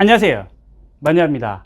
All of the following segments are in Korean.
안녕하세요. 마니아입니다.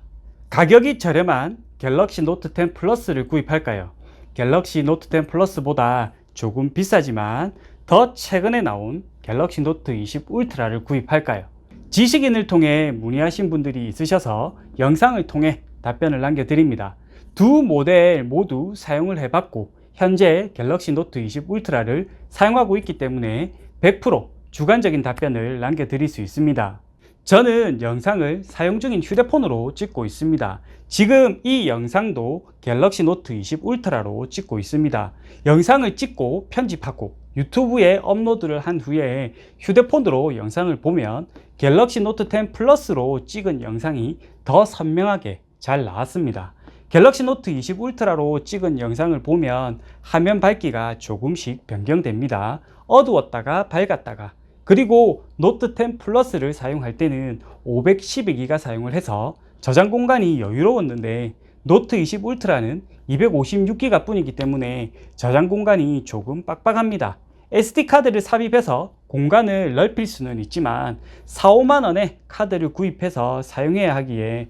가격이 저렴한 갤럭시 노트 10 플러스를 구입할까요? 갤럭시 노트 10 플러스보다 조금 비싸지만 더 최근에 나온 갤럭시 노트 20 울트라를 구입할까요? 지식인을 통해 문의하신 분들이 있으셔서 영상을 통해 답변을 남겨드립니다. 두 모델 모두 사용을 해봤고 현재 갤럭시 노트 20 울트라를 사용하고 있기 때문에 100% 주관적인 답변을 남겨드릴 수 있습니다. 저는 영상을 사용 중인 휴대폰으로 찍고 있습니다. 지금 이 영상도 갤럭시 노트 20 울트라로 찍고 있습니다. 영상을 찍고 편집하고 유튜브에 업로드를 한 후에 휴대폰으로 영상을 보면 갤럭시 노트 10 플러스로 찍은 영상이 더 선명하게 잘 나왔습니다. 갤럭시 노트 20 울트라로 찍은 영상을 보면 화면 밝기가 조금씩 변경됩니다. 어두웠다가 밝았다가 그리고 노트 10 플러스를 사용할 때는 512기가 사용을 해서 저장 공간이 여유로웠는데 노트 20 울트라는 256기가 뿐이기 때문에 저장 공간이 조금 빡빡합니다. SD카드를 삽입해서 공간을 넓힐 수는 있지만 4, 5만원에 카드를 구입해서 사용해야 하기에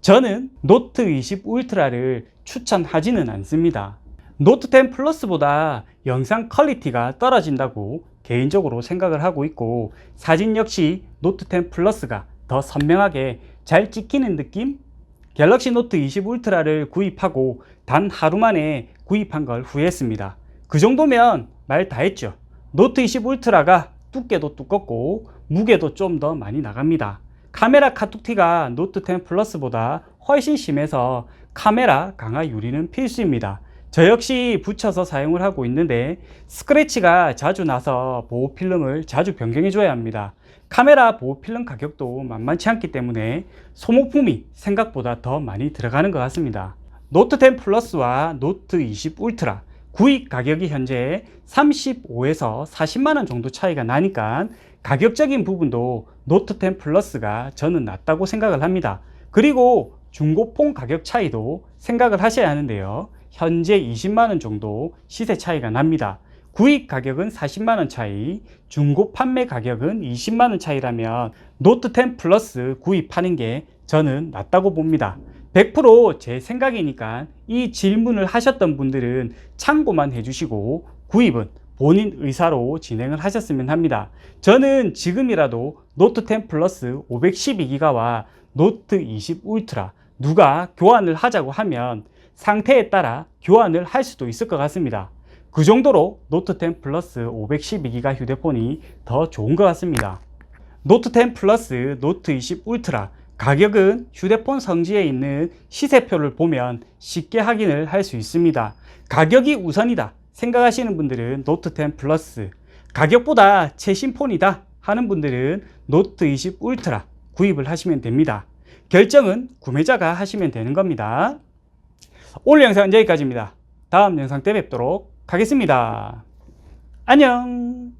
저는 노트 20 울트라를 추천하지는 않습니다. 노트 10 플러스보다 영상 퀄리티가 떨어진다고 개인적으로 생각을 하고 있고 사진 역시 노트 10 플러스가 더 선명하게 잘 찍히는 느낌? 갤럭시 노트 20 울트라를 구입하고 단 하루 만에 구입한 걸 후회했습니다. 그 정도면 말 다 했죠. 노트 20 울트라가 두께도 두껍고 무게도 좀 더 많이 나갑니다. 카메라 카툭티가 노트 10 플러스보다 훨씬 심해서 카메라 강화 유리는 필수입니다. 저 역시 붙여서 사용을 하고 있는데 스크래치가 자주 나서 보호 필름을 자주 변경해 줘야 합니다. 카메라 보호 필름 가격도 만만치 않기 때문에 소모품이 생각보다 더 많이 들어가는 것 같습니다. 노트 10 플러스와 노트 20 울트라 구입 가격이 현재 35에서 40만 원 정도 차이가 나니까 가격적인 부분도 노트 10 플러스가 저는 낫다고 생각을 합니다. 그리고 중고폰 가격 차이도 생각을 하셔야 하는데요. 현재 20만원 정도 시세 차이가 납니다. 구입 가격은 40만원 차이, 중고 판매 가격은 20만원 차이라면 노트 10 플러스 구입하는 게 저는 낫다고 봅니다. 100%제 생각이니까 이 질문을 하셨던 분들은 참고만 해주시고 구입은 본인 의사로 진행을 하셨으면 합니다. 저는 지금이라도 노트 10 플러스 512기가와 노트 20 울트라 누가 교환을 하자고 하면 상태에 따라 교환을 할 수도 있을 것 같습니다. 그 정도로 노트 10 플러스 512기가 휴대폰이 더 좋은 것 같습니다. 노트 10 플러스 노트 20 울트라 가격은 휴대폰 성지에 있는 시세표를 보면 쉽게 확인을 할 수 있습니다. 가격이 우선이다 생각하시는 분들은 노트 10 플러스 가격보다 최신 폰이다 하는 분들은 노트 20 울트라 구입을 하시면 됩니다. 결정은 구매자가 하시면 되는 겁니다. 오늘 영상은 여기까지입니다. 다음 영상 때 뵙도록 하겠습니다. 안녕!